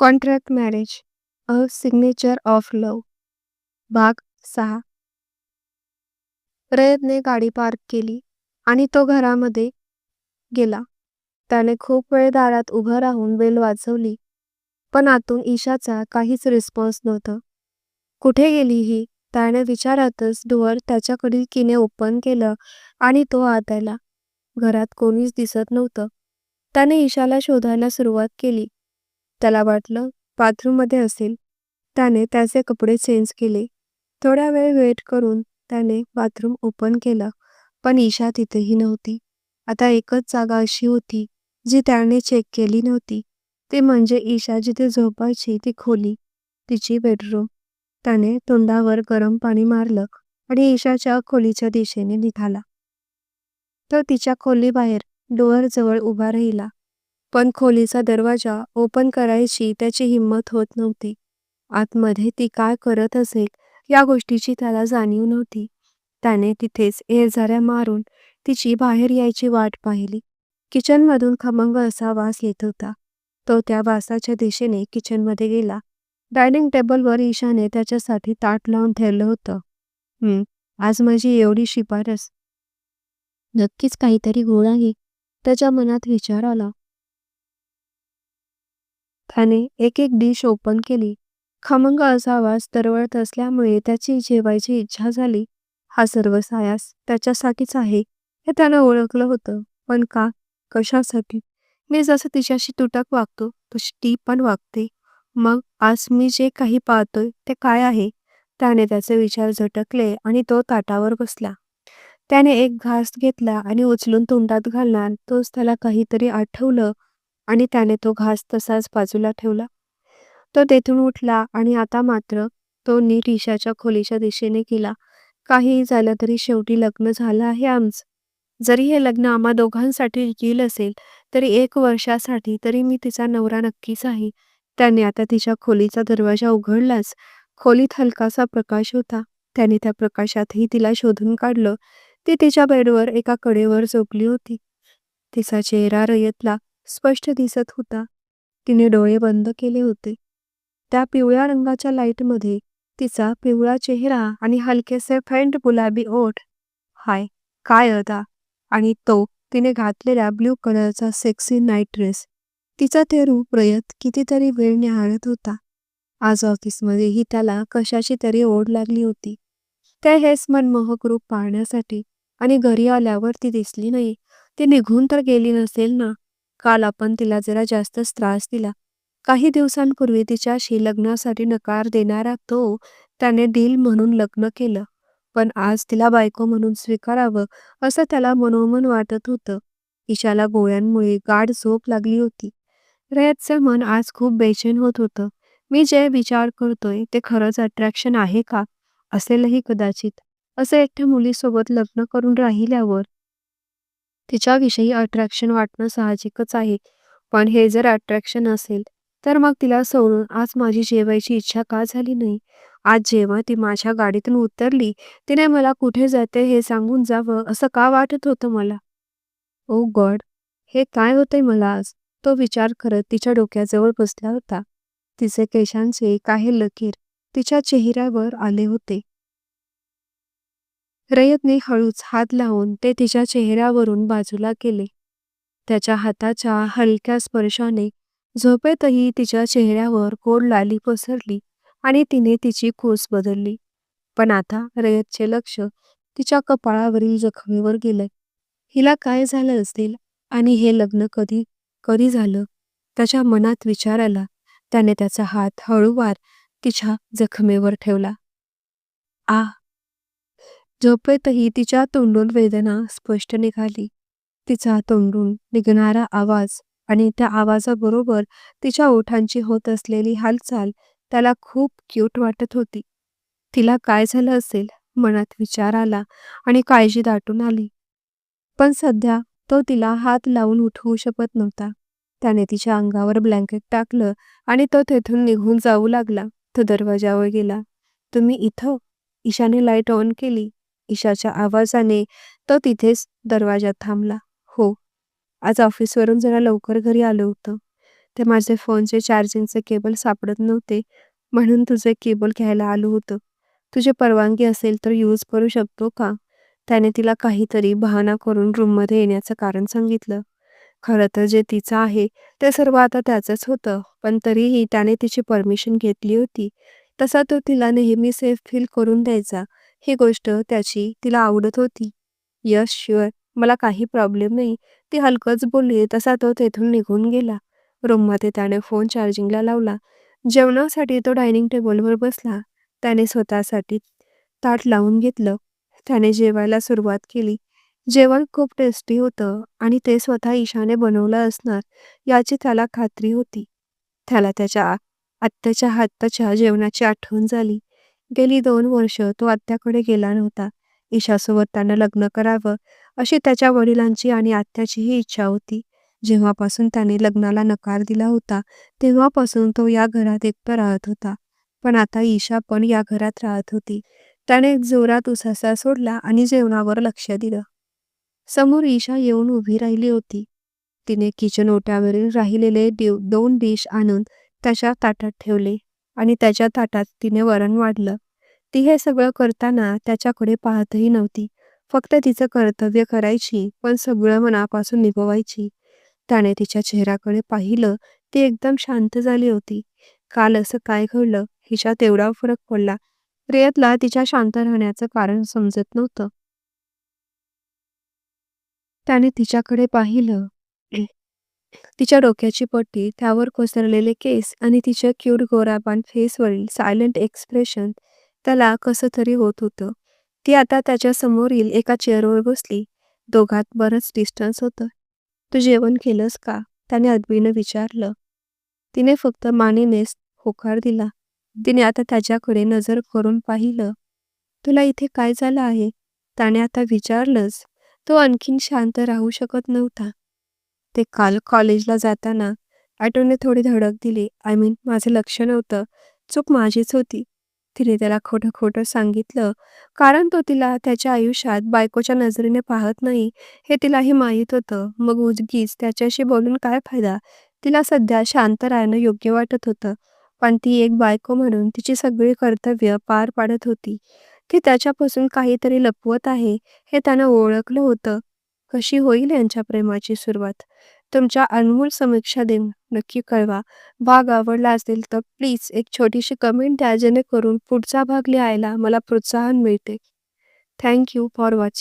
Contract marriage a signature of love. भाग सहा. रयतने गाडी पार्क केली आणि तो घरामध्ये गेला. त्याने खूप वेळ दारात उभं राहून बेल वाजवली पण आतून ईशाचा काहीच रिस्पॉन्स नव्हतं. कुठे गेली ही? त्याने विचारातच डोअर त्याच्याकडील कीने ओपन केलं आणि तो आत आला. घरात कोणीच दिसत नव्हतं. त्याने ईशाला शोधायला सुरुवात केली. त्याला वाटलं बाथरूममध्ये असेल. त्याने त्याचे कपडे चेंज केले. थोडा वेळ वेट करून त्याने बाथरूम ओपन केलं. पण ईशा तिथेही नव्हती. आता एकच जागा अशी होती जी त्याने चेक केली नव्हती. ती म्हणजे ईशा जिथे झोपायची ती खोली तिची बेडरूम त्याने तोंडावर गरम पाणी मारलं आणि ईशाच्या खोलीच्या दिशेने निघाला. तो तिच्या खोलीबाहेर डोअर जवळ उभा राहिला. पण खोलीचा दरवाजा ओपन करायची त्याची हिंमत होत नव्हती. आतमध्ये ती काय करत असेल या गोष्टीची त्याला जाणीव नव्हती. त्याने तिथेच एरझाऱ्या मारून तिची बाहेर यायची वाट पाहिली. किचनमधून खमंग असा वास येत होता. तो त्या वासाच्या दिशेने किचनमध्ये गेला. डायनिंग टेबलवर ईशाने त्याच्यासाठी ताट लावून ठेवलं होतं. हम्म आज माझी एवढी शिफारस. नक्कीच काहीतरी गोड आहे. त्याच्या मनात विचार आला. त्याने एक एक डिश ओपन केली. खमंग असा वास दरवळत असल्यामुळे त्याची जेवायची इच्छा झाली. हा सर्व सायास त्याच्यासाठीच आहे हे त्यानं ओळखलं होतं. पण का? कशासाठी मी जसं तिच्याशी तुटक वागतो तशी ती पण वागते. मग आज मी जे काही पाहतोय ते काय आहे? त्याने त्याचे विचार झटकले आणि तो ताटावर बसला. त्याने एक घास घेतला आणि उचलून तोंडात घालणार तोच त्याला काहीतरी आठवलं आणि त्याने तो घास तसाच बाजूला ठेवला. तो तेथून उठला आणि आता मात्र तो नीट ईशाच्या खोलीच्या दिशेने गेला. काही झालं तरी शेवटी लग्न झालं आहे आमचं. जरी हे लग्न आम्हा दोघांसाठी येईल असेल तरी एक वर्षासाठी तरी मी तिचा नवरा नक्कीच आहे. त्याने आता तिच्या खोलीचा दरवाजा उघडलाच. खोलीत हलकासा प्रकाश होता. त्याने त्या प्रकाशातही तिला शोधून काढलं. ती तिच्या बेडवर एका कडेवर झोपली होती. तिचा चेहरा रयतला. स्पष्ट दिसत होता. तिने डोळे बंद केले होते. त्या पिवळ्या रंगाच्या लाईटमध्ये तिचा पिवळा चेहरा आणि हलकेसे फेंट गुलाबी ओठ. हाय काय अदा? आणि तो तिने घातलेला ब्ल्यू कलरचा सेक्सी नाईट ड्रेस. तिचा ते रूप रयत कितीतरी वेळ निहाळत होता. आज ऑफिसमध्येही त्याला कशाची तरी ओढ लागली होती. ते हेच मनमोहक रूप पाहण्यासाठी आणि घरी आल्यावर ती दिसली नाही. ती निघून तर गेली नसेल ना? काल आपण तिला जरा जास्तच त्रास दिला. काही दिवसांपूर्वी तिच्याशी लग्नासाठी नकार देणारा तो त्याने डील म्हणून लग्न केलं. पण आज तिला बायको म्हणून स्वीकारावं असं त्याला मनोमन वाटत होतं. ईशाला गोळ्यांमुळे गाढ झोप लागली होती. रयतचं मन आज खूप बेचैन होत होतं. मी जे विचार करतोय ते खरंच अट्रॅक्शन आहे का? असेलही कदाचित. असं एकट्या मुलीसोबत लग्न करून राहिल्यावर तिच्याविषयी अट्रॅक्शन वाटणं साहजिकच आहे. पण हे जर अट्रॅक्शन असेल तर मग तिला सोडून आज माझी जेवायची इच्छा का झाली नाही? आज जेव्हा ती माझ्या गाडीतून उतरली तिने मला कुठे जाते हे सांगून जावं असं का वाटत होतं मला? Oh God! हे काय होतंय मला आज? तो विचार करत तिच्या डोक्याजवळ बसला होता. तिचे केशांचे काही लकीर तिच्या चेहऱ्यावर आले होते. रयतने हळूच हात लावून ते तिच्या चेहऱ्यावरून बाजूला केले. त्याच्या हाताच्या हलक्या स्पर्शाने झोपेतही तिच्या चेहऱ्यावर गोड लाली पसरली आणि तिने तिची कोस बदलली. पण आता रयतचे लक्ष तिच्या कपाळावरील जखमेवर गेलंय हिला काय झालं असेल आणि हे लग्न कधी कधी झालं? त्याच्या मनात विचार आला. त्याने त्याचा हात हळूवार तिच्या जखमेवर ठेवला. आ झोपेतही तिच्या तोंडून वेदना स्पष्ट निघाली. तिचा तोंडून निघणारा आवाज आणि त्या आवाजाबरोबर तिच्या ओठांची होत असलेली हालचाल त्याला खूप क्यूट वाटत होती. तिला काय झालं असेल? मनात विचार आला आणि काळजी दाटून आली. पण सध्या तो तिला हात लावून उठवू शकत नव्हता. त्याने तिच्या अंगावर ब्लँकेट टाकलं आणि तो तेथून निघून जाऊ लागला. तो दरवाजावर गेला. तुम्ही इथं? ईशाने लाइट ऑन केली. ईशाच्या आवाजाने तो तिथेच दरवाजात थांबला. हो. आज ऑफिसवरून जरा लवकर घरी आलो होतं. ते माझे फोनचे चार्जिंगचे केबल सापडत नव्हते म्हणून तुझे केबल घ्यायला आलो होतं. तुझी परवानगी असेल तर यूज करू शकतो का? त्याने तिला काहीतरी बहाणा करून रूममध्ये येण्याचं कारण सांगितलं. खरं तर जे तिचं आहे ते सर्व आता त्याचंच होतं पण तरीही त्याने तिची परमिशन घेतली होती. तसा तो तिला नेहमी सेफ फील करून द्यायचा. ही गोष्ट त्याची तिला आवडत होती. यश शुअर मला काही प्रॉब्लेम नाही. ती हलकंच बोलली. तसा तो तेथून निघून गेला. रूममध्ये त्याने फोन चार्जिंगला लावला. जेवणासाठी तो डायनिंग टेबलवर बसला. त्याने स्वतःसाठी ताट लावून घेतलं. त्याने जेवायला सुरुवात केली. जेवण खूप टेस्टी होतं आणि ते स्वतः ईशाने बनवलं असणार याची त्याला खात्री होती. त्याला त्याच्या आत्ताच्या हाताच्या जेवणाची आठवण झाली. गेली दोन वर्ष तो आत्याकडे गेला नव्हता. ईशासोबत त्यानं लग्न करावं अशी त्याच्या वडिलांची आणि आत्याचीही इच्छा होती. जेव्हापासून त्याने लग्नाला नकार दिला होता तेव्हापासून तो या घरात एकटा राहत होता. पण आता ईशा पण या घरात राहत होती. त्याने जोरात उसासा सोडला आणि जेवणावर लक्ष दिलं. समोर ईशा येऊन उभी राहिली होती. तिने किचन ओट्यावरील राहिलेले दोन डिश आणून त्याच्या ताटात ठेवले. आणि त्याच्या ताटात तिने वरण वाढलं. ती हे सगळं करताना त्याच्याकडे पाहतही नव्हती. फक्त तिचं कर्तव्य करायची पण सगळं मनापासून निभवायची. त्याने तिच्या चेहऱ्याकडे पाहिलं ती एकदम शांत झाली होती. काल असं काय घडलं हिच्या तेवढा फरक पडला. प्रियतला तिच्या शांत राहण्याचं कारण समजत नव्हतं. त्याने तिच्याकडे पाहिलं तिच्या डोक्याची पट्टी त्यावर कोसरलेले केस आणि तिच्या क्यूट गोराबान फेसवरील सायलेंट एक्सप्रेशन त्याला कसं तरी होत होतं. ती आता त्याच्या समोरील एका चेअरवर बसली. दोघात बरंच डिस्टन्स होतं. तू जेवण केलंस का? त्याने अदबीनं विचारलं. तिने फक्त मानेनेच होकार दिला. तिने आता त्याच्याकडे नजर करून पाहिलं. तुला इथे काय झालं आहे? त्याने आता विचारलंच. तो आणखीन शांत राहू शकत नव्हता. ते काल कॉलेजला जाताना ॲटोने थोडी धडक दिली. आय मीन माझं लक्ष नव्हतं. चूक माझीच होती. तिने त्याला खोटं खोटं सांगितलं. कारण तो तिला त्याच्या आयुष्यात बायकोच्या नजरेने पाहत नाही हे तिलाही माहीत होतं. मग उजगीच त्याच्याशी बोलून काय फायदा? तिला सध्या शांत राहणं योग्य वाटत होतं. पण ती एक बायको म्हणून तिची सगळी कर्तव्य पार पाडत होती. की त्याच्यापासून काहीतरी लपवत आहे हे त्यानं ओळखलं होतं. कशी होईल यांच्या प्रेमाची सुरुवात? तुमच्या अनमोल समीक्षा देऊन नक्की कळवा. भाग आवडला असेल तर प्लीज एक छोटीशी कमेंट द्या जेणेकरून पुढचा भाग लिहायला मला प्रोत्साहन मिळते. Thank you for watching